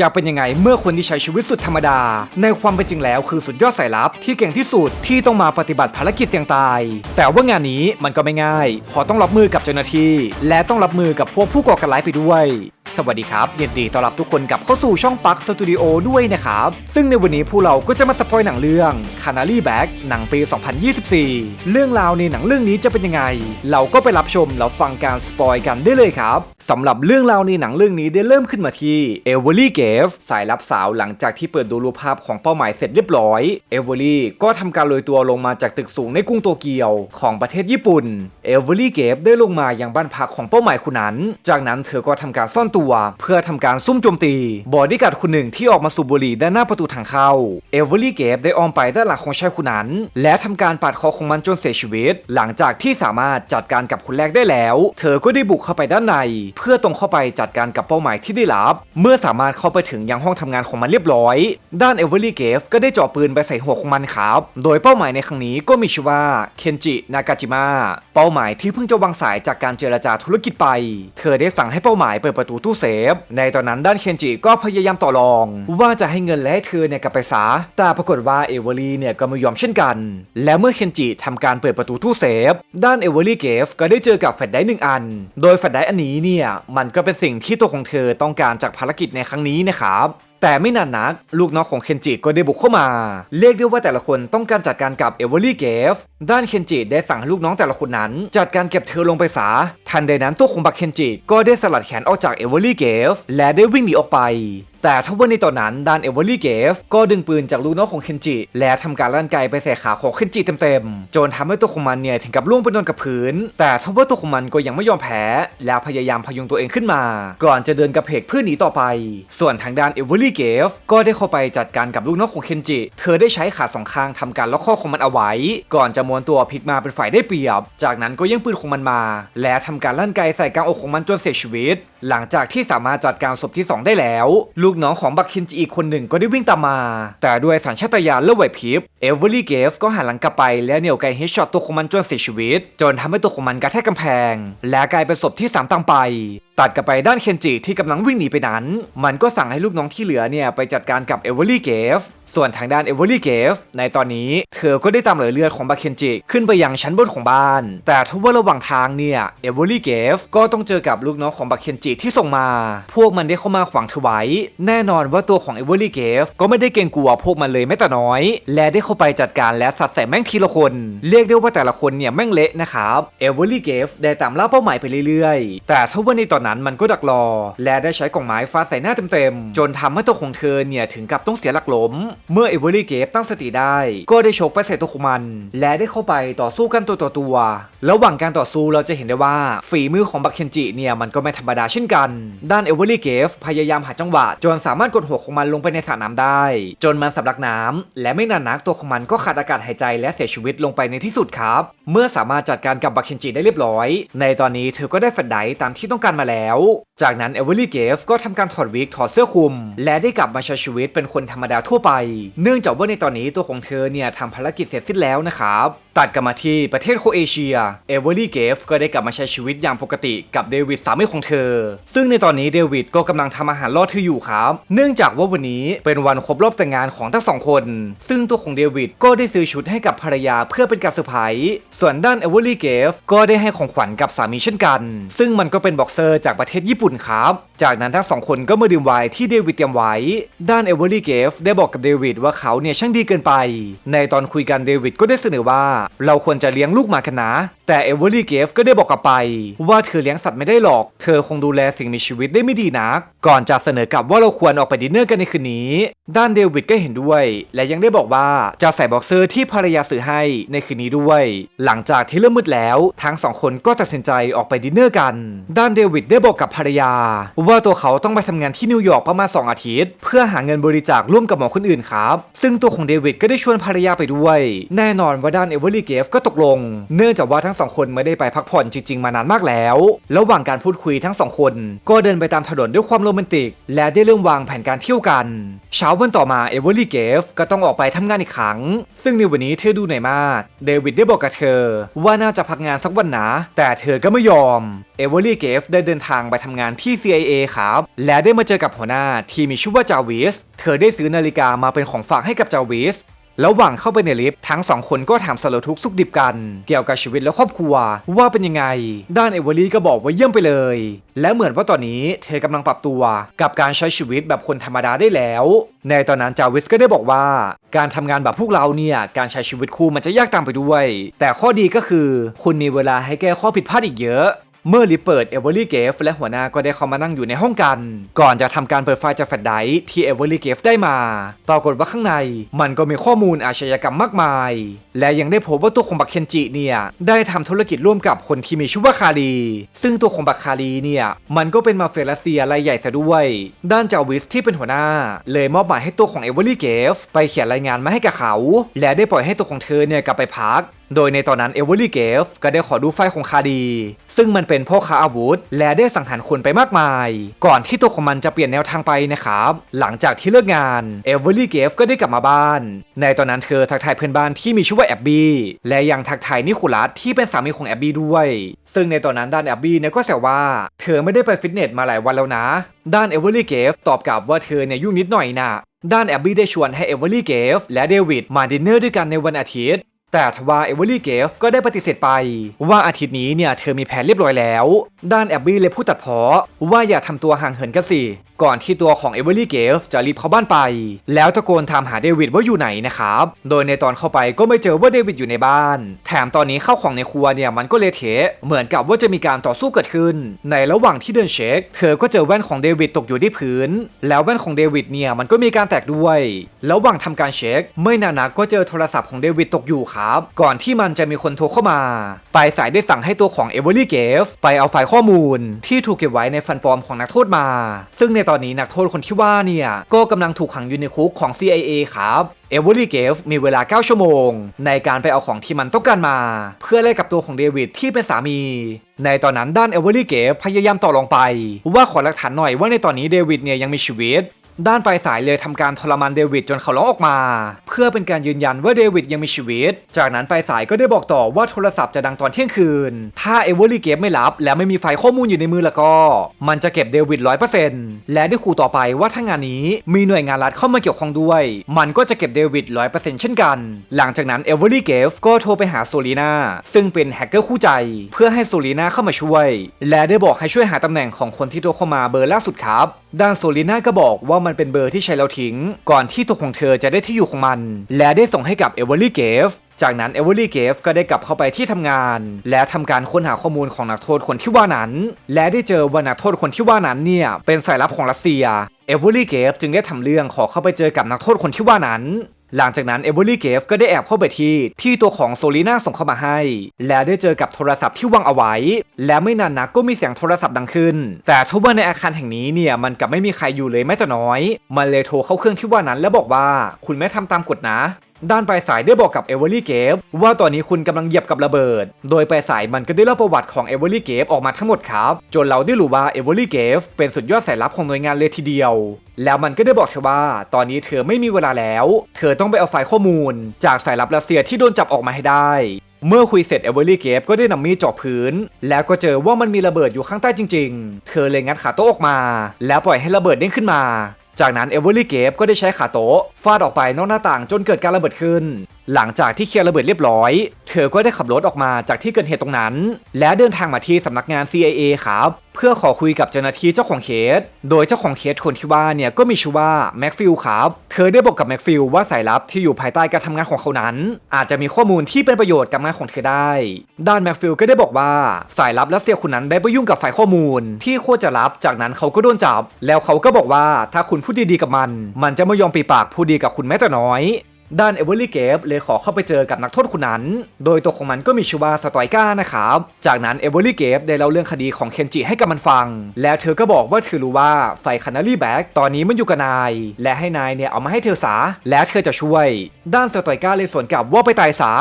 จะเป็นยังไงเมื่อคนที่ใช้ชีวิตสุดธรรมดา ในความเป็นจริงแล้วคือสุดยอดสายลับที่เก่งที่สุดที่ต้องมาปฏิบัติภารกิจเสี่ยงตาย แต่ว่างานนี้มันก็ไม่ง่ายเพอต้องรับมือกับเจ้าหน้าที่ และต้องรับมือกับพวกผู้ก่อการร้ายไปด้วย สวัสดีครับยินดีต้อนรับทุกคนกลับเข้าสู่ช่องปักสตูดิโอด้วยนะครับ ซึ่งในวันนี้พวกเราก็จะมาสปอยหนังเรื่อง Canary Back หนังปี 2024 เรื่องราวในหนังเรื่องนี้จะเป็นยังไง เราก็ไปรับชมแล้วฟังการสปอยกันได้เลยครับสำหรับเรื่องราวในหนังเรื่องนี้ได้เริ่มขึ้นมาที่เอเวอรี่เกฟสายลับสาวหลังจากที่เปิดดูรูปภาพของเป้าหมายเสร็จเรียบร้อยเอเวอรี่ก็ทำการโรยตัวลงมาจากตึกสูงในกรุงโตเกียวของประเทศญี่ปุ่นเอเวอรี่เกฟได้ลงมายังบ้านพักของเป้าหมายคนนั้น จากนั้นเธอก็ทำการซ่อนตัวเพื่อทำการซุ่มโจมตีบอดี้การ์ดคนหนึ่งที่ออกมาสูบบุหรี่ด้านหน้าประตูทางเข้าเอเวอรี่เกฟได้อ้อมไปด้านหลังของชายคนนั้น และทำการปาดคอของมันจนเสียชีวิต หลังจากที่สามารถจัดการกับคนแรกได้แล้ว เธอก็ได้บุกเข้าไปด้านใน เพื่อตรงเข้าไปจัดการกับเป้าหมายที่ได้รับ เมื่อสามารถเข้าไปถึงยังห้องทำงานของมันเรียบร้อย ด้านเอเวอรี่เกฟก็ได้เจาะปืนไปใส่หัวของมันครับ โดยเป้าหมายในครั้งนี้ก็มีชื่อว่าเคนจินากาจิมะเป้าหมายที่เพิ่งจะวางสายจากการเจรจาธุรกิจไป เธอได้สั่งให้เป้าหมายเปิดประตูตู้เซฟ ในตอนนั้นด้านเคนจิก็พยายามต่อรอง ว่าจะให้เงินและให้เธอเนี่ยกลับไปซะแต่ปรากฏว่าเอเวอรี่เนี่ยก็ไม่ยอมเช่นกัน และเมื่อเคนจิทำการเปิดประตูตู้เซฟ ด้านเอเวอรี่เกฟก็ได้เจอกับแฟลชไดร์หนึ่งอัน โดยแฟลชไดร์อันนี้เนี่ยมันก็เป็นสิ่งที่ตัวของเธอต้องการจากภารกิจในครั้งนี้นะครับ แต่ไม่นานนัก ลูกน้องของเคนจิก็ได้บุกเข้ามา เรียกได้ว่าแต่ละคนต้องการจัดการกับเอเวอรี่เกฟด้านเคนจิได้สั่งให้ลูกน้องแต่ละคนนั้น จัดการเก็บเธอลงไปซาทันใดนั้นตัวของบักเคนจิก็ได้สลัดแขนออกจากเอเวอรี่เกฟและได้วิ่งหนีออกไปแต่ถ้าว่าในตอนนั้นดานเอเวอรี่เกฟก็ดึงปืนจากลูกน้องของเคนจิ และทำการลั่นไกไปใส่ขาของเคนจิเต็มๆ จนทำให้ตัวของมันเนี่ยถึงกับล่วงไปนอนกับพื้น แต่ถ้าว่าตัวของมันก็ยังไม่ยอมแพ้ และพยายามพยุงตัวเองขึ้นมา ก่อนจะเดินกระเพกเพื่อหนีต่อไป ส่วนทางด้านเอเวอรี่เกฟก็ได้เข้าไปจัดการกับลูกน้องของเคนจิ เธอได้ใช้ขาสองข้างทำการล็อกคอของมันเอาไว้ ก่อนจะม้วนตัวพลิกมาเป็นฝ่ายได้เปรียบ จากนั้นก็ยังปืนของมันมา และทำการลั่นไกใส่กลางอกของมันจนเสียชีวิตหลังจากที่สามารถจัดการศพที่ 2 ได้แล้ว ลูกน้องของบักคินจีอีกคนหนึ่งก็ได้วิ่งตามมา แต่ด้วยสัญชาตญาณและไหวพริบเอเวอรี่เกฟก็หันหลังกลับไปและเหนี่ยวไกเฮดช็อตตัวของมันจนเสียชีวิต จนทำให้ตัวของมันกระแทกกำแพง และกลายเป็นศพที่สามตามไป ตัดกลับไปด้านเคนจิที่กำลังวิ่งหนีไปนั้น มันก็สั่งให้ลูกน้องที่เหลือเนี่ยไปจัดการกับเอเวอรี่เกฟ ส่วนทางด้านเอเวอรี่เกฟในตอนนี้เธอก็ได้ตามรอเลือดของบาเคนจิขึ้นไปยังชั้นบนของบ้าน แต่ทว่าระหว่างทางเนี่ยเอเวอรี่เกฟก็ต้องเจอกับลูกน้องของบาเคนจิที่ส่งมา พวกมันได้เข้ามาขวางเธอไว้ แน่นอนว่าตัวของเอเวอรี่เกฟก็ไม่ได้เกรงกลัวพวกมันเลยแม้แต่น้อย และได้เข้าไปจัดการและสัดใส่แม่งทีละคน เรียกได้ว่าแต่ละคนเนี่ยแม่งเละนะครับเอเวอรี่เกฟได้ตามล่าเป้าหมายไปเรื่อยๆ แต่ทว่าในตอนนั้นมันก็ดักรอ และได้ใช้กล่องไม้ฟาดใส่หน้าเต็มๆ จนทำให้ตัวของเธอเนี่ยถึงกับต้องเสียหลักล้ม เมื่อเอเวอรี่เกฟตั้งสติได้ ก็ได้ชกไปใส่ตัวของมัน และได้เข้าไปต่อสู้กันตัวต่อตัว ระหว่างการต่อสู้เราจะเห็นได้ว่า ฝีมือของบักเคนจิเนี่ยมันก็ไม่ธรรมดาเช่นกัน ด้านเอเวอรี่เกฟพยายามหาจังหวะ จนสามารถกดหัวของมันลงไปในสระน้ำได้ จนมันสำลักน้ำและไม่นานนักตัวของมันก็ขาดอากาศหายใจและเสียชีวิตลงไปในที่สุดครับ เมื่อสามารถจัดการกับบักเคนจิได้เรียบร้อย ในตอนนี้เธอก็ได้แฟลชไดตามที่ต้องการมาแล้วจากนั้นเอเวอร์ลี่เกฟก็ทำการถอดวิกถอดเสื้อคลุม และได้กลับมาใช้ชีวิตเป็นคนธรรมดาทั่วไป เนื่องจากว่าในตอนนี้ตัวของเธอเนี่ยทำภารกิจเสร็จสิ้นแล้วนะครับ ตัดกลับมาที่ประเทศโคเอเชีย เอเวอรี่เกฟก็ได้กลับมาใช้ชีวิตอย่างปกติกับเดวิดสามีของเธอ ซึ่งในตอนนี้เดวิดก็กำลังทำอาหารรอเธออยู่ครับ เนื่องจากว่าวันนี้เป็นวันครบรอบแต่งงานของทั้งสองคน ซึ่งตัวของเดวิดก็ได้ซื้อชุดให้กับภรรยาเพื่อเป็นการเซอร์ไพรส์ส่วนด้านเอเวอรี่เกฟก็ได้ให้ของขวัญกับสามีเช่นกัน ซึ่งมันก็เป็นบ็อกเซอร์จากประเทศญี่ปุ่นครับ จากนั้นทั้งสองคนก็มาดื่มไวน์ที่เดวิดเตรียมไว้ ด้านเอเวอรี่เกฟได้บอกกับเดวิดว่าเขาเนี่ยช่างดีเกินไป ในตอนคุยกันเดวิดก็ได้เสนอว่าเราควรจะเลี้ยงลูกหมากันนะ แต่เอเวอรี่เกฟก็ได้บอกกลับไป ว่าเธอเลี้ยงสัตว์ไม่ได้หรอก เธอคงดูแลสิ่งมีชีวิตได้ไม่ดีนัก ก่อนจะเสนอกลับว่าเราควรออกไปดินเนอร์กันในคืนนี้ ด้านเดวิดก็เห็นด้วย และยังได้บอกว่าจะใส่บ็อกเซอร์ที่ภรรยาซื้อให้ในคืนนี้ด้วย หลังจากที่เริ่มมืดแล้วทั้งสองคนก็ตัดสินใจออกไปดินเนอร์กัน ด้านเดวิดได้บอกกับภรรยา ว่าตัวเขาต้องไปทำงานที่นิวยอร์กประมาณ2อาทิตย์ เพื่อหาเงินบริจาคร่วมกับหมอคนอื่นครับ ซึ่งตัวของเดวิดก็ได้ชวนภรรยาไปด้วย แน่นอนว่าด้านเอเวอรี่เกฟก็ตกลง เนื่องจากว่าทั้งสองคนไม่ได้ไปพักผ่อนจริง ๆ มานานมากแล้ว ระหว่างการพูดคุยทั้งสองคน ก็เดินไปตามถนนด้วยความโรแมนติก และได้เริ่มวางแผนการเที่ยวกัน เช้าวันต่อมาเอเวอร์ลี่เกฟก็ต้องออกไปทำงานอีกครั้ง ซึ่งในวันนี้เธอดูเหนื่อยมาก เดวิดได้บอกกับเธอ ว่าน่าจะพักงานสักวันนะ แต่เธอก็ไม่ยอม เอเวอร์ลี่เกฟได้เดินทางไปทำงานที่ CIA ครับ และได้มาเจอกับหัวหน้าที่มีชื่อว่าจาวิส เธอได้ซื้อนาฬิกามาเป็นของฝากให้กับจาวิส ระหว่างเข้าไปในลิฟต์ทั้งสองคนก็ถามสารทุกข์สุขดิบกัน เกี่ยวกับชีวิตและครอบครัว ว่าเป็นยังไง ด้านเอเวอรี่ก็บอกว่าเยี่ยมไปเลย และเหมือนว่าตอนนี้เธอกำลังปรับตัวกับการใช้ชีวิตแบบคนธรรมดาได้แล้ว ในตอนนั้นจาวิสก็ได้บอกว่า การทำงานแบบพวกเราเนี่ยการใช้ชีวิตคู่มันจะยากตามไปด้วย แต่ข้อดีก็คือคุณมีเวลาให้แก้ข้อผิดพลาดอีกเยอะ เมื่อลิเปิดเอเวอร์ลี่เกฟและหัวหน้าก็ได้เข้ามานั่งอยู่ในห้องกัน ก่อนจะทำการเปิดไฟล์จากแฟลชไดร์ที่เอเวอร์ลี่เกฟได้มา ปรากฏว่าข้างในมันก็มีข้อมูลอาชญากรรมมากมาย และยังได้พบว่าตัวของบักเคนจิเนี่ย ได้ทำธุรกิจร่วมกับคนที่มีชื่อว่าคารี ซึ่งตัวของบักคารีเนี่ย มันก็เป็นมาเฟียรัสเซียรายใหญ่ซะด้วย ด้านจาวิสที่เป็นหัวหน้า เลยมอบหมายให้ตัวของเอเวอร์ลี่เกฟไปเขียนรายงานมาให้กับเขา และได้ปล่อยให้ตัวของเธอเนี่ยกลับไปพัก โดยในตอนนั้นเอเวอรี่เกฟก็ได้ขอดูไฟล์ของคาดี ซึ่งมันเป็นพ่อค้าอาวุธ และได้สังหารคนไปมากมาย ก่อนที่ตัวของมันจะเปลี่ยนแนวทางไปนะครับ หลังจากที่เลิกงานเอเวอรี่เกฟก็ได้กลับมาบ้าน ในตอนนั้นเธอทักทายเพื่อนบ้านที่มีชื่อว่าแอบบี้และยังทักทายนิโคลัสที่เป็นสามีของแอบบี้ด้วย ซึ่งในตอนนั้นด้านแอบบี้เนี่ยก็แซวว่า เธอไม่ได้ไปฟิตเนสมาหลายวันแล้วนะ ด้านเอเวอรี่เกฟตอบกลับว่าเธอเนี่ยยุ่งนิดหน่อยนะด้านแอบบี้ได้ชวนให้เอเวอรี่เกฟและเดวิดมาดินเนอร์ด้วยกันในวันอาทิตย์ แต่ทว่าเอเวอรี่เกฟก็ได้ปฏิเสธไป ว่าอาทิตย์นี้เนี่ยเธอมีแผนเรียบร้อยแล้ว ด้านแอบบี้เลยพูดตัดเพาะว่าอย่าทำตัวห่างเหินกันสิ ก่อนที่ตัวของเอเวอรี่เกฟจะรีบเข้าบ้านไป แล้วตะโกนถามหาเดวิดว่าอยู่ไหนนะครับ โดยในตอนเข้าไปก็ไม่เจอว่าเดวิดอยู่ในบ้าน แถมตอนนี้ข้าวของในครัวเนี่ยมันก็เละเทะเหมือนกับว่าจะมีการต่อสู้เกิดขึ้น ในระหว่างที่เดินเช็ค เธอก็เจอแว่นของเดวิดตกอยู่ที่พื้น แล้วแว่นของเดวิดเนี่ยมันก็มีการแตกด้วย ระหว่างทำการเช็ค ไม่นานนักก็เจอโทรศัพท์ของเดวิดตกอยู่ครับก่อนที่มันจะมีคนโทรเข้ามาปลายสายได้สั่งให้ตัวของเอเวอรี่เกฟไปเอาไฟล์ข้อมูลที่ถูกเก็บไว้ในฟันปลอมของนักโทษมา ซึ่งในตอนนี้นักโทษคนที่ว่าเนี่ยก็กำลังถูกขังอยู่ในคุกของ CIA ครับเอเวอรี่เกฟมีเวลา 9 ชั่วโมง ในการไปเอาของที่มันต้องการมา เพื่อแลกกับตัวของเดวิดที่เป็นสามี ในตอนนั้นด้านเอเวอรี่เกฟพยายามต่อรองไป ว่าขอหลักฐานหน่อยว่าในตอนนี้เดวิดเนี่ยยังมีชีวิต ด้านปลายสายเลยทำการทรมานเดวิดจนเขาร้องออกมา เพื่อเป็นการยืนยันว่าเดวิดยังมีชีวิต จากนั้นปลายสายก็ได้บอกต่อว่าโทรศัพท์จะดังตอนเที่ยงคืน ถ้าเอเวอร์ลี่เกฟไม่รับ และไม่มีไฟล์ข้อมูลอยู่ในมือแล้วก็ มันจะเก็บเดวิดร้อยเปอร์เซ็นต์และได้ขู่ต่อไปว่าถ้างานนี้มีหน่วยงานรัฐเข้ามาเกี่ยวข้องด้วย มันก็จะเก็บเดวิดร้อยเปอร์เซ็นต์เช่นกัน หลังจากนั้นเอเวอร์ลี่เกฟก็โทรไปหาโซลีนาซึ่งเป็นแฮกเกอร์คู่ใจ เพื่อให้โซลีนาเข้ามาช่วย และได้บอกให้ช่วยหาตำแหน่งของคนที่โทรเข้ามาเบอร์ล่าสุดครับด้านโซลิน่าก็บอกว่ามันเป็นเบอร์ที่ใช้แล้วทิ้ง ก่อนที่ตัวของเธอจะได้ที่อยู่ของมัน และได้ส่งให้กับเอเวอรี่เกฟจากนั้นเอเวอรี่เกฟก็ได้กลับเข้าไปที่ทำงาน และทำการค้นหาข้อมูลของนักโทษคนที่ว่านั้น และได้เจอว่านักโทษคนที่ว่านั้นเนี่ยเป็นสายลับของรัสเซียเอเวอรี่เกฟจึงได้ทำเรื่องขอเข้าไปเจอกับนักโทษคนที่ว่านั้น หลังจากนั้นเอเวอรี่เกฟก็ได้แอบเข้าไปที่ที่ตัวของโซลีน่าส่งเข้ามาให้ และได้เจอกับโทรศัพท์ที่วางเอาไว้ และไม่นานนักก็มีเสียงโทรศัพท์ดังขึ้น แต่ทว่าในอาคารแห่งนี้เนี่ยมันกับไม่มีใครอยู่เลยแม้แต่น้อย มันเลยโทรเข้าเครื่องที่ว่านั้นแล้วบอกว่า คุณไม่ทำตามกฎนะ ด้านปลายสายได้บอกกับเอเวอรี่เกฟว่าตอนนี้คุณกำลังเหยียบกับระเบิด โดยปลายสายมันก็ได้เล่าประวัติของเอเวอรี่เกฟออกมาทั้งหมดครับ จนเราได้รู้ว่าเอเวอรี่เกฟเป็นสุดยอดสายลับของหน่วยงานเลยทีเดียว แล้วมันก็ได้บอกเธอว่าตอนนี้เธอไม่มีเวลาแล้ว เธอต้องไปเอาไฟล์ข้อมูล จากสายลับรัสเซียที่โดนจับออกมาให้ได้ เมื่อคุยเสร็จเอเวอรี่เกฟก็ได้นำมีดเจาะพื้น แล้วก็เจอว่ามันมีระเบิดอยู่ข้างใต้จริง ๆ เธอเลยงัดขาโต๊ะออกมา แล้วปล่อยให้ระเบิดเด้งขึ้นมา จากนั้นเอเวอร์ลี่เกฟก็ได้ใช้ขาโต๊ะฟาดออกไปนอกหน้าต่างจนเกิดการระเบิดขึ้น หลังจากที่เคลียร์ระเบิดเรียบร้อย เธอก็ได้ขับรถออกมาจากที่เกิดเหตุตรงนั้น และเดินทางมาที่สำนักงาน CIA ครับ เพื่อขอคุยกับเจ้าหน้าที่เจ้าของเคส โดยเจ้าของเคสคนที่ว่าเนี่ยก็มีชื่อว่าแม็กฟิลครับ เธอได้บอกกับแม็กฟิลว่าสายลับที่อยู่ภายใต้การทำงานของเขานั้น อาจจะมีข้อมูลที่เป็นประโยชน์กับงานของเธอได้ ด้านแม็กฟิลก็ได้บอกว่าสายลับรัสเซียคนนั้นได้ไปยุ่งกับฝ่ายข้อมูล ที่โคตรจะลับ จากนั้นเขาก็โดนจับ แล้วเขาก็บอกว่าถ้าคุณพูดดีๆกับมัน มันจะไม่ยอมปีปากพูดดีกับคุณแม้แต่น้อย ด้านเอเวอร์ลี่เกฟเลยขอเข้าไปเจอกับนักโทษคนนั้น โดยตัวของมันก็มีชื่อว่าสตอยก้านะครับ จากนั้นเอเวอร์ลี่เกฟได้เล่าเรื่องคดีของเคนจิให้กับมันฟัง แล้วเธอก็บอกว่าเธอรู้ว่าไฟคานารีแบ็กตอนนี้มันอยู่กับนาย และให้นายเนี่ยเอามาให้เธอสา และเธอจะช่วย ด้านสตอยก้าเลยสวนกลับว่าไปตายสา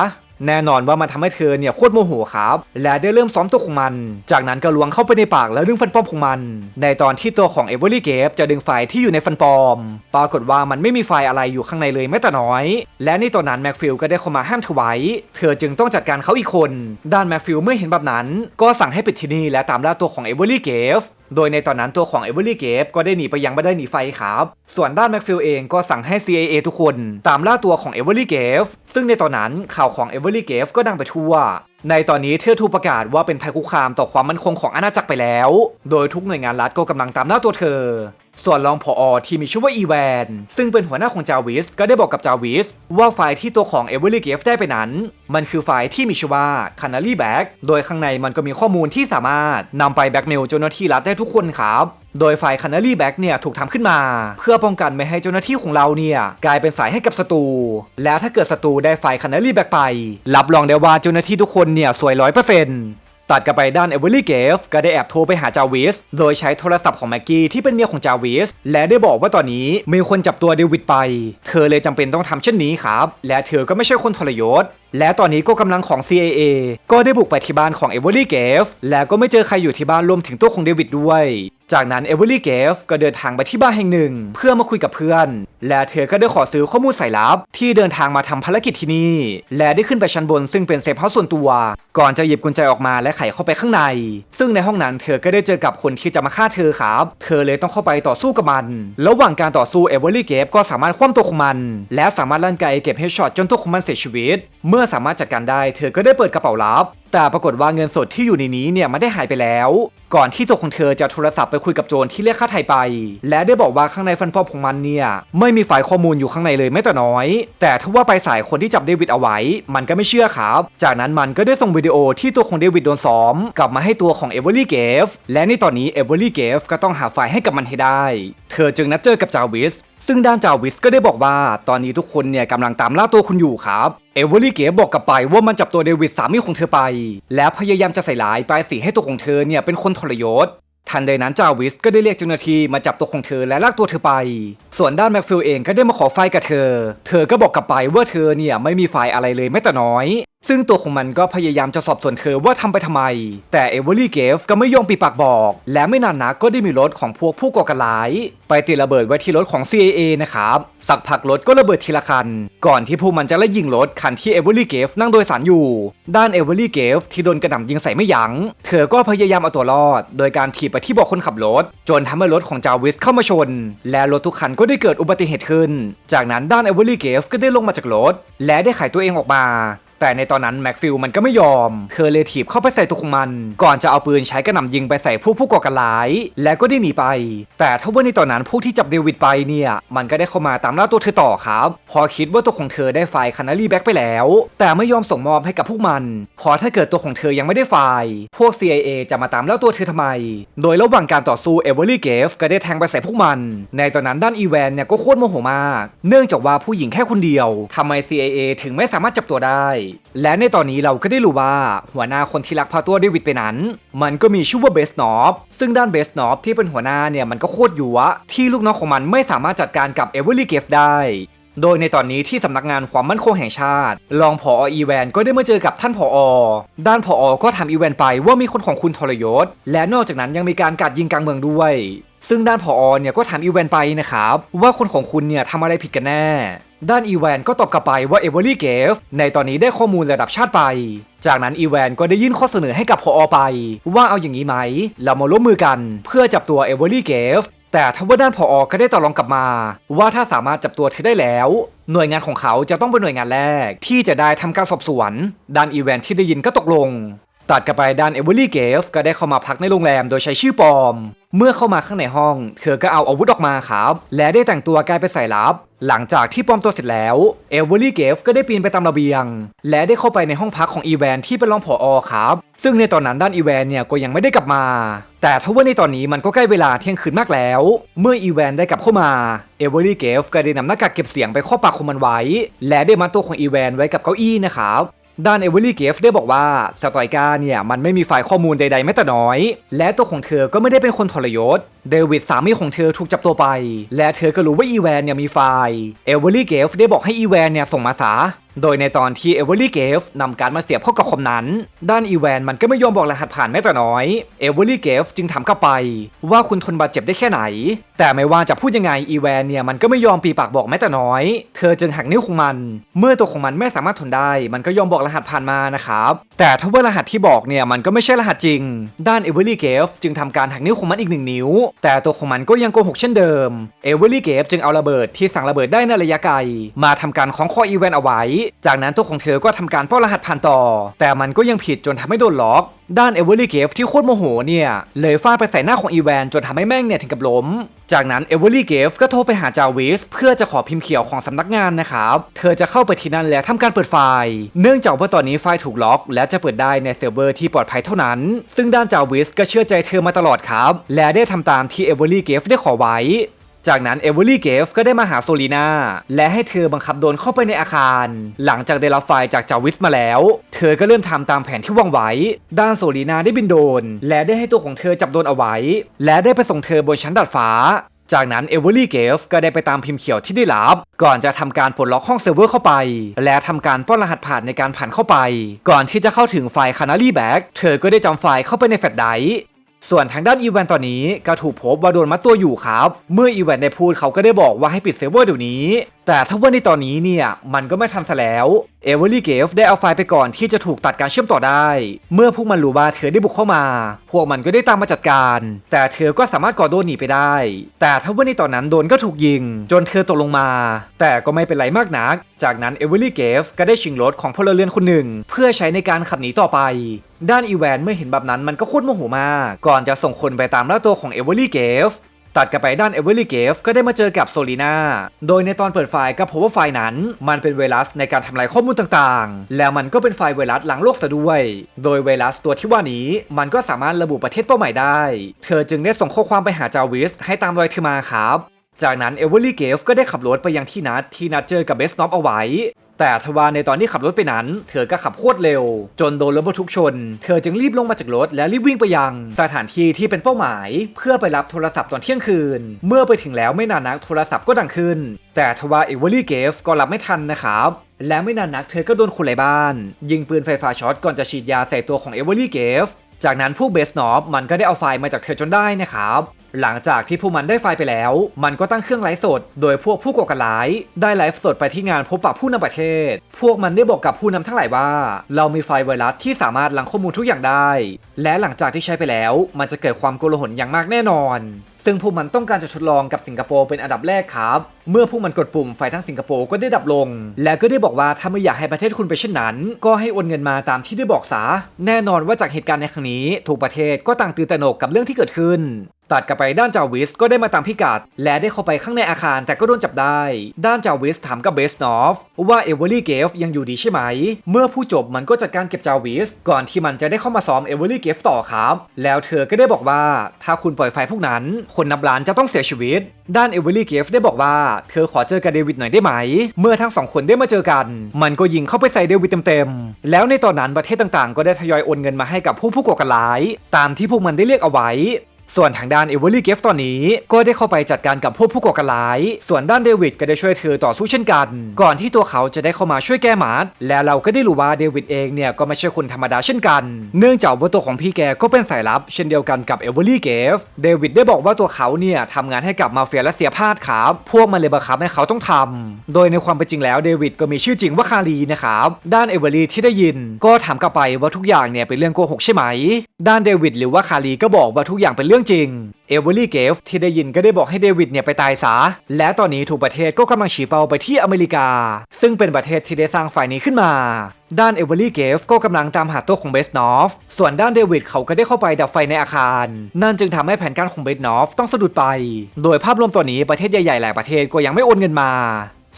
แน่นอนว่ามันทำให้เธอเนี่ยโคตรโมโหครับ และได้เริ่มซ้อมตัวของมัน จากนั้นก็ล้วงเข้าไปในปากแล้วดึงฟันปลอมของมัน ในตอนที่ตัวของเอเวอร์ลี่เกฟจะดึงไฟล์ที่อยู่ในฟันปลอม ปรากฏว่ามันไม่มีไฟล์อะไรอยู่ข้างในเลยแม้แต่น้อย และในตอนนั้นแม็กฟิลก็ได้เข้ามาห้ามเธอไว้ เธอจึงต้องจัดการเขาอีกคน ด้านแม็กฟิลเมื่อเห็นแบบนั้น ก็สั่งให้ปิดที่นี่และตามล่าตัวของเอเวอร์ลี่เกฟ โดยในตอนนั้นตัวของเอเวอร์ลี่เกฟก็ได้หนีไปยังบันไดหนีไฟครับ ส่วนด้านแม็กฟิลเองก็สั่งให้ CIA ทุกคน ตามล่าตัวของเอเวอร์ลี่เกฟซึ่งในตอนนั้นข่าวของเอเวอร์ลี่เกฟก็ดังไปทั่ว ในตอนนี้เธอถูกประกาศว่าเป็นภัยคุกคามต่อความมั่นคงของอาณาจักรไปแล้ว โดยทุกหน่วยงานรัฐก็กำลังตามล่าตัวเธอ ส่วนรองผอที่มีชื่อว่าอีแวน ซึ่งเป็นหัวหน้าของจาวิส ก็ได้บอกกับจาวิส ว่าไฟล์ที่ตัวของเอเวอร์ลีเกฟได้ไปนั้น มันคือไฟล์ที่มีชื่อว่า Canary Back โดยข้างในมันก็มีข้อมูลที่สามารถนำไปแบ็กเมลเจ้าหน้าที่รัฐได้ทุกคนครับ โดยไฟล์ Canary Back เนี่ยถูกทำขึ้นมา เพื่อป้องกันไม่ให้เจ้าหน้าที่ของเราเนี่ยกลายเป็นสายให้กับศัตรู แล้วถ้าเกิดศัตรูได้ไฟล์ Canary Back ไป รับรองได้ว่าเจ้าหน้าที่ทุกคนเนี่ยสวยร้อยเปอร์เซ็นต์ตัดกลับไปด้านเอเวอร์ลี่เกฟก็ได้แอบโทรไปหาจาวิส โดยใช้โทรศัพท์ของแม็กกี้ที่เป็นเมียของจาวิส และได้บอกว่าตอนนี้มีคนจับตัวเดวิดไป เธอเลยจำเป็นต้องทำเช่นนี้ครับ และเธอก็ไม่ใช่คนทรยศ และตอนนี้ก็กำลังของ CIA ก็ได้บุกไปที่บ้านของเอเวอร์ลี่เกฟและก็ไม่เจอใครอยู่ที่บ้านรวมถึงตัวของเดวิดด้วย จากนั้นเอเวอร์ลี่เกฟก็เดินทางไปที่บ้านแห่งหนึ่ง เพื่อมาคุยกับเพื่อน และเธอก็ได้ขอซื้อข้อมูลสายลับ ที่เดินทางมาทำภารกิจที่นี่ และได้ขึ้นไปชั้นบนซึ่งเป็นเซฟเฮาส์ส่วนตัว ก่อนจะหยิบกุญแจออกมาและไขเข้าไปข้างใน ซึ่งในห้องนั้นเธอก็ได้เจอกับคนที่จะมาฆ่าเธอครับ เธอเลยต้องเข้าไปต่อสู้กับมัน ระหว่างการต่อสู้เอเวอร์ลี่เกฟก็สามารถคว่ำตัวของมัน และสามารถลั่นไกเก็บเฮดช็อตจนตัวของมันเสียชีวิต เมื่อสามารถจัดการได้ เธอก็ได้เปิดกระเป๋าลับ แต่ปรากฏว่าเงินสดที่อยู่ในนี้เนี่ยมันได้หายไปแล้ว ก่อนที่ตัวของเธอจะโทรศัพท์ไปคุยกับโจรที่เรียกค่าไถ่ไป และได้บอกว่าข้างในฟันปลอมของมันเนี่ยไม่มีไฟล์ข้อมูลอยู่ข้างในเลยแม้แต่น้อย แต่ถ้าว่าไปสายคนที่จับเดวิดเอาไว้ มันก็ไม่เชื่อครับ จากนั้นมันก็ได้ส่งวิดีโอที่ตัวของเดวิดโดนซ้อม กลับมาให้ตัวของเอเวอร์ลี่เกฟและในตอนนี้เอเวอร์ลี่เกฟก็ต้องหาไฟล์ให้กับมันให้ได้ ธอจึงนัดเจอกับจาวิส ซึ่งด้านจาวิสก็ได้บอกว่า ตอนนี้ทุกคนเนี่ยกำลังตามล่าตัวคุณอยู่ครับ เอเวอร์ลี่เก๋บอกกลับไปว่ามันจับตัวเดวิดสามีของเธอไป แล้วพยายามจะใส่ร้ายป้ายสีให้ตัวของเธอเนี่ยเป็นคนทรยศทันใดนั้นจาวิสก็ได้เรียกเจ้าหน้าที่มาจับตัวของเธอและลากตัวเธอไป ส่วนด้านแม็กฟิลเองก็ได้มาขอไฟกับเธอ เธอก็บอกกลับไปว่าเธอเนี่ยไม่มีไฟอะไรเลยแม้แต่น้อย ซึ่งตัวของมันก็พยายามจะสอบสวนเธอว่าทำไปทำไม แต่เอเวอร์ลี่เกฟก็ไม่ยอมปีปากบอก และไม่นานนักก็ได้มีรถของพวกผู้ก่อการร้าย ไปติดระเบิดไว้ที่รถของ CIA นะครับ สักพักรถก็ระเบิดทีละคัน ก่อนที่พวกมันจะไล่ยิงรถคันที่เอเวอร์ลี่เกฟนั่งโดยสารอยู่ ด้านเอเวอร์ลี่เกฟที่โดนกระหน่ำยิงใส่ไม่ยัง้ง เธอก็พยายามเอาตัวรอด โดยการถีบไปที่บาะคนขับรถ จนทำให้รถของจาวิสเข้ามาชน และรถทุกคันก็ได้เกิดอุบัติเหตุขึ้น จากนั้นด้านเอเวอร์ลี่เกฟก็ได้ลงมาจากรถ และได้ไขตัวเองออกมา แต่ในตอนนั้นแม็กฟิลมันก็ไม่ยอมเธอเลยถีบเข้าไปใส่ตัวของมัน ก่อนจะเอาปืนใช้กระหน่ำยิงไปใส่ผู้ผู้ก่อการร้าย และก็ได้หนีไป แต่ถ้าว่าในตอนนั้นผู้ที่จับเดวิดไปเนี่ย มันก็ได้เข้ามาตามล่าตัวเธอต่อครับ พอคิดว่าตัวของเธอได้ไฟคานารีแบ็กไปแล้ว แต่ไม่ยอมส่งมอบให้กับพวกมัน พอถ้าเกิดตัวของเธอยังไม่ได้ไฟพวก CIA จะมาตามล่าตัวเธอทำไม โดยระหว่างการต่อสู้เอเวอร์ลี่เกฟก็ได้แทงไปใส่พวกมัน ในตอนนั้นด้านอีแวนเนี่ยก็โคตรโมโหมาก เนื่องจากว่าผู้หญิงแค่คนเดียวทำไม CIA ถึงไม่สามารถจับตัวได้และในตอนนี้เราก็ได้รู้ว่าหัวหน้าคนที่ลักพาตัวเดวิดไปนั้น มันก็มีชื่อว่าเบสนอฟซึ่งด้านเบสนอฟที่เป็นหัวหน้าเนี่ยมันก็โคตรยัวที่ลูกน้องของมันไม่สามารถจัดการกับเอเวอร์ลี่เกฟได้โดยในตอนนี้ที่สำนักงานความมั่นคงแห่งชาติ รองผออีแวนก็ได้มาเจอกับท่านผอ ด้านผอก็ถามอีแวนไปว่ามีคนของคุณทรยศ และนอกจากนั้นยังมีการกราดยิงกลางเมืองด้วย ซึ่งด้านผอเนี่ยก็ถามอีแวนไปนะครับว่าคนของคุณเนี่ยทำอะไรผิดกันแน่ ด้านอีแวนก็ตอบกลับไปว่าเอเวอรี่เกฟในตอนนี้ได้ข้อมูลระดับชาติไป จากนั้นอีแวนก็ได้ยื่นข้อเสนอให้กับพอไป ว่าเอาอย่างนี้ไหม เรามาร่วมมือกันเพื่อจับตัวเอเวอรี่เกฟแต่ทว่าด้านพออก็ได้ต่อรองกลับมา ว่าถ้าสามารถจับตัวเธอได้แล้ว หน่วยงานของเขาจะต้องเป็นหน่วยงานแรก ที่จะได้ทำการสอบสวนด้านอีแวนที่ได้ยินก็ตกลง ตัดกลับไปด้านเอเวอรี่เกฟก็ได้เข้ามาพักในโรงแรมโดยใช้ชื่อปลอม เมื่อเข้ามาข้างในห้อง เธอก็เอาอาวุธออกมาครับ และได้แต่งตัวกลายเป็นสายลับ หลังจากที่ปลอมตัวเสร็จแล้วเอเวอรี่เกฟก็ได้ปีนไปตามระเบียง และได้เข้าไปในห้องพักของอีแวนที่เป็นรองผออครับ ซึ่งในตอนนั้นด้านอีแวนเนี่ยก็ยังไม่ได้กลับมา แต่ถ้าว่าในตอนนี้มันก็ใกล้เวลาเที่ยงคืนมากแล้ว เมื่ออีแวนได้กลับเข้ามาเอเวอรี่เกฟก็ได้นำหน้ากากเก็บเสียงไปครอบปากของมันไว้ และได้มัดตัวของอีแวนไว้กับเก้าอี้นะครับ ด้านเอเวอรี่เกฟได้บอกว่าสตอยกาเนี่ยมันไม่มีไฟล์ข้อมูลใดๆแม้แต่น้อย และตัวของเธอก็ไม่ได้เป็นคนทรยศ เดวิดสามีของเธอถูกจับตัวไป และเธอก็รู้ว่าอีแวนเนี่ยมีไฟเอเวอรี่เกฟได้บอกให้อีแวนเนี่ยส่งมาซะโดยในตอนที่เอเวอรี่เกฟนำการมาเสียบเข้ากับคมนั้น ด้านอีแวนมันก็ไม่ยอมบอกรหัสผ่านแม้แต่น้อย เอเวอรี่เกฟจึงถามกลับไป ว่าคุณทนบาดเจ็บได้แค่ไหน แต่ไม่ว่าจะพูดยังไงอีแวนเนี่ยมันก็ไม่ยอมปีปากบอกแม้แต่น้อย เธอจึงหักนิ้วของมัน เมื่อตัวของมันไม่สามารถทนได้ มันก็ยอมบอกรหัสผ่านมานะครับแต่ถ้าว่ารหัสที่บอกเนี่ยมันก็ไม่ใช่รหัสจริง ด้านเอเวอร์ลี่เกฟจึงทำการหักนิ้วของมันอีกหนึ่งนิ้ว แต่ตัวของมันก็ยังโกหกเช่นเดิมเอเวอร์ลี่เกฟจึงเอาระเบิดที่สั่งระเบิดได้ในระยะไกลมาทำการคล้องคออีแวนเอาไว้ จากนั้นตัวของเธอก็ทำการป้อนรหัสผ่านต่อ แต่มันก็ยังผิดจนทำให้โดนล็อก ด้านเอเวอร์ลี่เกฟที่โคตรโมโหเนี่ยเลยฟาดไปใส่หน้าของอีแวนจนทำให้แม่งเนี่ยถึงกับล้ม จากนั้นเอเวอร์ลี่เกฟก็โทรไปหาจาวิสเพื่อจะขอพิมพ์เขียวของสำนักงานนะครับ เธอจะเข้าไปที่นั่นแล้วทำการเปิดไฟล์ เนื่องจากว่าตอนนี้ไฟล์ถูกล็อก และจะเปิดได้ในเซิร์ฟเวอร์ที่ปลอดภัยเท่านั้น ซึ่งด้านจาวิสก็เชื่อใจเธอมาตลอดครับ และได้ทำตามที่เอเวอร์ลี่เกฟได้ขอไว้ จากนั้นเอเวอรี่เกฟก็ได้มาหาโซลีนาและให้เธอบังคับโดนเข้าไปในอาคาร หลังจากได้รับไฟล์จากจาวิสมาแล้ว เธอก็เริ่มทำตามแผนที่วางไว้ ด้านโซลีนาได้บินโดน และได้ให้ตัวของเธอจับโดนเอาไว้ และได้ไปส่งเธอบนชั้นดาดฟ้าจากนั้นเอเวอร์ลี่เกฟก็ได้ไปตามพิมพ์เขียวที่ได้รับ ก่อนจะทำการปลดล็อกห้องเซิร์ฟเวอร์เข้าไป และทำการป้อนรหัสผ่านในการผ่านเข้าไป ก่อนที่จะเข้าถึงไฟล์คานารีแบ็กเธอก็ได้จำไฟล์เข้าไปในแฟลชไดร์ ส่วนทางด้านอีแวนตอนนี้ก็ถูกพบว่าโดนมัดตัวอยู่ครับ เมื่ออีแวนได้พูดเขาก็ได้บอกว่าให้ปิดเซิร์ฟเวอร์เดี๋ยวนี้ แต่ถ้าว่าในตอนนี้เนี่ย มันก็ไม่ทันซะแล้ว เอเวอร์ลี่เกฟได้เอาไฟล์ไปก่อนที่จะถูกตัดการเชื่อมต่อได้ เมื่อพวกมันรู้ว่าเธอได้บุกเข้ามา พวกมันก็ได้ตามมาจัดการ แต่เธอก็สามารถก่อโดนหนีไปได้ แต่ถ้าว่าในตอนนั้นโดนก็ถูกยิง จนเธอตกลงมา แต่ก็ไม่เป็นไรมากนัก จากนั้นเอเวอร์ลี่เกฟก็ได้ชิงรถของพลเรือนคนหนึ่ง เพื่อใช้ในการขับหนีต่อไปด้านอีแวนเมื่อเห็นแบบนั้นมันก็โคตรโมโหมาก ก่อนจะส่งคนไปตามล่าตัวของเอเวอร์ลี่เกฟ ตัดกลับไปด้านเอเวอร์ลีเกฟก็ได้มาเจอกับโซลีนาโดยในตอนเปิดไฟล์ก็พบว่าไฟล์นั้น มันเป็นไวรัสในการทำลายข้อมูลต่างๆ แล้วมันก็เป็นไฟล์ไวรัสหลังโลกซะด้วย โดยไวรัสตัวที่ว่านี้มันก็สามารถระบุประเทศเป้าหมายได้ เธอจึงได้ส่งข้อความไปหาจาวิสให้ตามรอยเธอมาครับ จากนั้นเอเวอร์ลี่เกฟก็ได้ขับรถไปยังที่นัดที่นัดเจอกับเบสน็อปเอาไว้ แต่ทว่าในตอนที่ขับรถไปนั้น เธอก็ขับโคตรเร็ว จนโดนรถบรรทุกชน เธอจึงรีบลงมาจากรถและรีบวิ่งไปยัง สถานที่ที่เป็นเป้าหมาย เพื่อไปรับโทรศัพท์ตอนเที่ยงคืน เมื่อไปถึงแล้วไม่นานนักโทรศัพท์ก็ดังขึ้น แต่ทว่าเอเวอร์ลี่เกฟก็รับไม่ทันนะครับและไม่นานนักเธอก็โดนคนไล่บ้าน ยิงปืนไฟฟ้าช็อตก่อนจะฉีดยาใส่ตัวของเอเวอร์ลี่เกฟจากนั้นพวกเบสนอฟมันก็ได้เอาไฟล์มาจากเธอจนได้นะครับ หลังจากที่พวกมันได้ไฟล์ไปแล้ว มันก็ตั้งเครื่องไลฟ์สด โดยพวกผู้ก่อการร้าย ได้ไลฟ์สดไปที่งานพบปะผู้นำประเทศ พวกมันได้บอกกับผู้นำทั้งหลายว่า เรามีไฟล์ไวรัสที่สามารถลังข้อมูลทุกอย่างได้ และหลังจากที่ใช้ไปแล้ว มันจะเกิดความโกลาหลอย่างมากแน่นอน ซึ่งพวกมันต้องการจะทดลองกับสิงคโปร์เป็นอันดับแรกครับเมื่อพวกมันกดปุ่มไฟทั้งสิงคโปร์ก็ได้ดับลง และก็ได้บอกว่าถ้าไม่อยากให้ประเทศคุณเป็นเช่นนั้น ก็ให้โอนเงินมาตามที่ได้บอกซะแน่นอนว่าจากเหตุการณ์ในครั้งนี้ทุกประเทศก็ต่างตื่นตระหนกกับเรื่องที่เกิดขึ้น ตัดกลับไปด้านจาวิสก็ได้มาตามพิกัด และได้เข้าไปข้างในอาคารแต่ก็โดนจับได้ ด้านจาวิสถามกับเบสนอฟว่าเอเวอรี่เกฟยังอยู่ดีใช่ไหม เมื่อผู้จบมันก็จัดการเก็บจาวิสก่อนที่มันจะได้เข้ามาซ้อมเอเวอรี่เกฟต่อครับ แล้วเธอก็ได้บอกว่าถ้าคุณปล่อยไฟพวกนั้น คนนับล้านจะต้องเสียชีวิต ด้านเอเวอรี่เกฟได้บอกว่าเธอขอเจอกับเดวิดหน่อยได้ไหม เมื่อทั้งสองคนได้มาเจอกัน มันก็ยิงเข้าไปใส่เดวิดเต็มๆ แล้วในตอนนั้นประเทศต่างๆ ก็ได้ทยอยโอนเงินมาให้กับผู้ผู้ก่อการร้าย ตามที่พวกมันได้เรียกเอาไว้ ส่วนทางด้านเอเวอร์ลี่เกฟตอนนี้ ก็ได้เข้าไปจัดการกับพวกผู้ก่อการร้าย ส่วนด้านเดวิดก็ได้ช่วยเธอต่อสู้เช่นกัน ก่อนที่ตัวเขาจะได้เข้ามาช่วยแก้หมาดและเราก็ได้รู้ว่าเดวิดเองเนี่ยก็ไม่ใช่คนธรรมดาเช่นกัน เนื่องจากว่าตัวของพี่แกก็เป็นสายลับ เช่นเดียวกันกับเอเวอร์ลี่เกฟ เดวิดได้บอกว่าตัวเขาเนี่ยทำงานให้กับมาเฟียและเสียพาดครับพวกมันเลยบังคับให้เขาต้องทำโดยในความเป็นจริงแล้วเดวิดก็มีชื่อจริงว่าคารีนะครับด้านเอเวอร์ลี่ที่ได้ยิน ก็ถามกลับไปว่าทุกอย่างเนี่ยเป็นเรื่องโกหกใช่ไหม ด้านเดวิดหรือว่าคารีก็บอกว่าทุกอย่างเป็นเรื่องจริง เอเวอรี่เกฟที่ได้ยินก็ได้บอกให้เดวิดเนี่ยไปตายซะ และตอนนี้ถูกประเทศก็กำลังฉีเป้าไปที่อเมริกา ซึ่งเป็นประเทศที่ได้สร้างฝ่ายนี้ขึ้นมา ด้านเอเวอรี่เกฟก็กำลังตามหาตัวของเบสนอฟ ส่วนด้านเดวิดเขาก็ได้เข้าไปดับไฟในอาคาร นั่นจึงทำให้แผนการของเบสนอฟต้องสะดุดไป โดยภาพรวมตัวนี้ประเทศใหญ่ๆหลายประเทศก็ยังไม่โอนเงินมา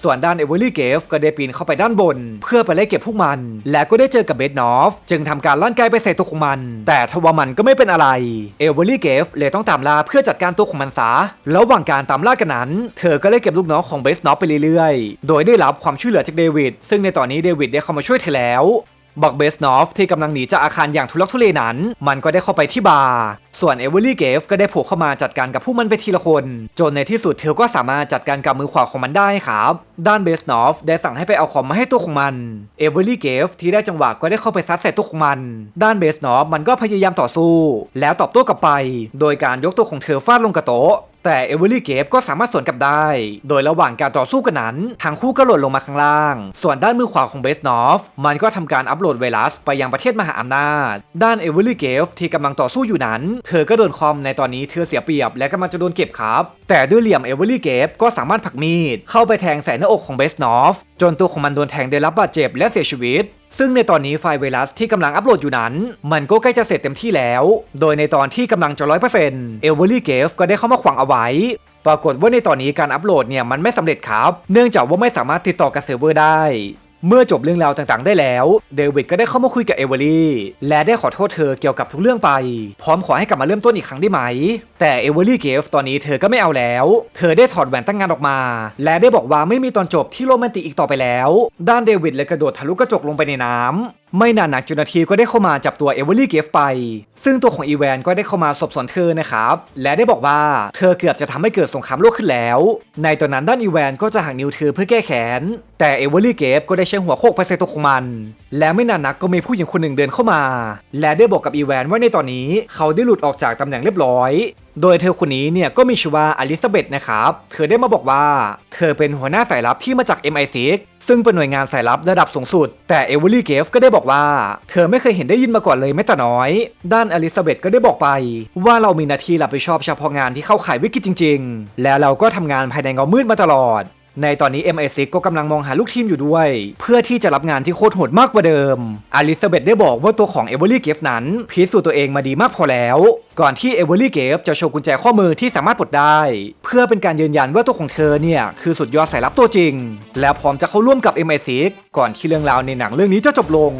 ส่วนด้านเอเวอร์ลี่เกฟก็ได้ปีนเข้าไปด้านบน เพื่อไปไล่เก็บพวกมัน และก็ได้เจอกับเบสนอฟจึงทำการล่อนไกไปใส่ตัวของมัน แต่ทว่ามันก็ไม่เป็นอะไรเอเวอร์ลี่เกฟเลยต้องตามล่าเพื่อจัดการตัวของมันซะระหว่างการตามล่ากันนั้น เธอก็ได้เก็บลูกน้องของเบสนอฟไปเรื่อยๆ โดยได้รับความช่วยเหลือจากเดวิดซึ่งในตอนนี้เดวิดได้เข้ามาช่วยเธอแล้ว บักเบสนอฟที่กำลังหนีจากอาคารอย่างทุลักทุเลนั้น มันก็ได้เข้าไปที่บาร์ส่วนเอเวอรี่เกฟก็ได้โผล่เข้ามาจัดการกับผู้มันไปทีละคน จนในที่สุดเธอก็สามารถจัดการกับมือขวาของมันได้ครับ ด้านเบสนอฟได้สั่งให้ไปเอาของมาให้ตัวของมันเอเวอรี่เกฟที่ได้จังหวะก็ได้เข้าไปซัดใส่ตัวของมัน ด้านเบสนอฟมันก็พยายามต่อสู้ แล้วตอบโต้กลับไป โดยการยกตัวของเธอฟาดลงกับโต๊ะ แต่เอเวอรี่เกฟก็สามารถสวนกลับได้ โดยระหว่างการต่อสู้กันนั้น ทั้งคู่ก็หล่นลงมาข้างล่าง ส่วนด้านมือขวาของเบสนอฟมันก็ทำการอัปโหลดไวรัสไปยังประเทศมหาอำนาจ ด้านเอเวอรี่เกฟที่กำลังต่อสู้อยู่นั้น เธอก็โดนคอมในตอนนี้เธอเสียเปรียบและกำลังจะโดนเก็บครับ แต่ด้วยเหลี่ยมเอเวอรี่เกฟก็สามารถผักมีดเข้าไปแทงแสนหน้าอกของเบสนอฟจนตัวของมันโดนแทงได้รับบาดเจ็บและเสียชีวิต ซึ่งในตอนนี้ไฟล์ไวรัสที่กำลังอัปโหลดอยู่นั้น มันก็ใกล้จะเสร็จเต็มที่แล้ว โดยในตอนที่กำลังจะร้อยเปอร์เซ็นต์เอเวอรี่เกฟก็ได้เข้ามาขวางเอาไว้ ปรากฏว่าในตอนนี้การอัปโหลดเนี่ยมันไม่สำเร็จครับ เนื่องจากว่าไม่สามารถติดต่อกับเซิร์ฟเวอร์ได้ เมื่อจบเรื่องราวต่างๆ ได้แล้ว เดวิดก็ได้เข้ามาคุยกับเอเวอรี่และได้ขอโทษเธอเกี่ยวกับทุกเรื่องไป พร้อมขอให้กลับมาเริ่มต้นอีกครั้งได้ไหม แต่เอเวอรี่เกฟตอนนี้เธอก็ไม่เอาแล้ว เธอได้ถอดแหวนตั้งงานออกมา และได้บอกว่าไม่มีตอนจบที่โรแมนติกอีกต่อไปแล้ว ด้านเดวิดเลยกระโดดทะลุกระจกลงไปในน้ำ ไม่นานนักจุนาทีก็ได้เข้ามาจับตัวเอเวอรี่เกฟไป ซึ่งตัวของอีแวนก็ได้เข้ามาสอบสวนเธอนะครับ และได้บอกว่าเธอเกือบจะทำให้เกิดสงครามโลกขึ้นแล้ว ในตอนนั้นด้านอีแวนก็จะหักนิ้วเธอเพื่อแก้แค้น แต่เอเวอรี่เกฟก็ได้ใช้หัวโขกไปใส่ตัวของมัน และไม่นานนักก็มีผู้หญิงคนหนึ่งเดินเข้ามา และได้บอกกับอีแวนว่าในตอนนี้เขาได้หลุดออกจากตำแหน่งเรียบร้อย โดยเธอคนนี้เนี่ยก็มีชื่อว่าอลิซาเบธนะครับ เธอได้มาบอกว่า เธอเป็นหัวหน้าสายลับที่มาจาก MI6 ซึ่งเป็นหน่วยงานสายลับระดับสูงสุด แต่เอเวอรี่เกฟก็ได้บอกว่า เธอไม่เคยเห็นได้ยินมาก่อนเลยแม้แต่น้อย ด้านอลิซาเบธก็ได้บอกไป ว่าเรามีหน้าที่รับผิดชอบเฉพาะงานที่เข้าข่ายวิกฤตจริง ๆ และเราก็ทำงานภายในเงามืดมาตลอด ในตอนนี้ MI6 ก็กำลังมองหาลูกทีมอยู่ด้วย เพื่อที่จะรับงานที่โคตรโหดมากกว่าเดิมอลิซาเบธได้บอกว่าตัวของเอเวอรี่เกฟนั้นพิสูจน์ตัวเองมาดีมากพอแล้ว ก่อนที่เอเวอรี่เกฟจะโชว์กุญแจข้อมือที่สามารถปลดได้ เพื่อเป็นการยืนยันว่าตัวของเธอเนี่ยคือสุดยอดสายลับตัวจริง และพร้อมจะเข้าร่วมกับ MI6 ก่อนที่เรื่องราวในหนังเรื่องนี้จะจบลง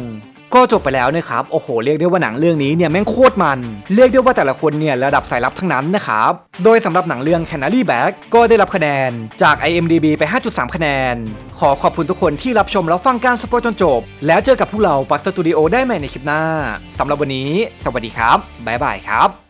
ก็จบไปแล้วนะครับโอ้โหเรียกได้ว่าหนังเรื่องนี้เนี่ยแม่งโคตรมัน เรียกได้ว่าแต่ละคนเนี่ยระดับสายลับทั้งนั้นนะครับโดยสำหรับหนังเรื่อง Canary Back ก็ได้รับคะแนนจาก IMDB ไป 5.3 คะแนน ขอขอบคุณทุกคนที่รับชมแล้วฟังการสปอยจนจบ แล้วเจอกับพวกเราปัสตูดิโอได้ใหม่ในคลิปหน้าสำหรับวันนี้ สวัสดีครับบ๊ายบายครับ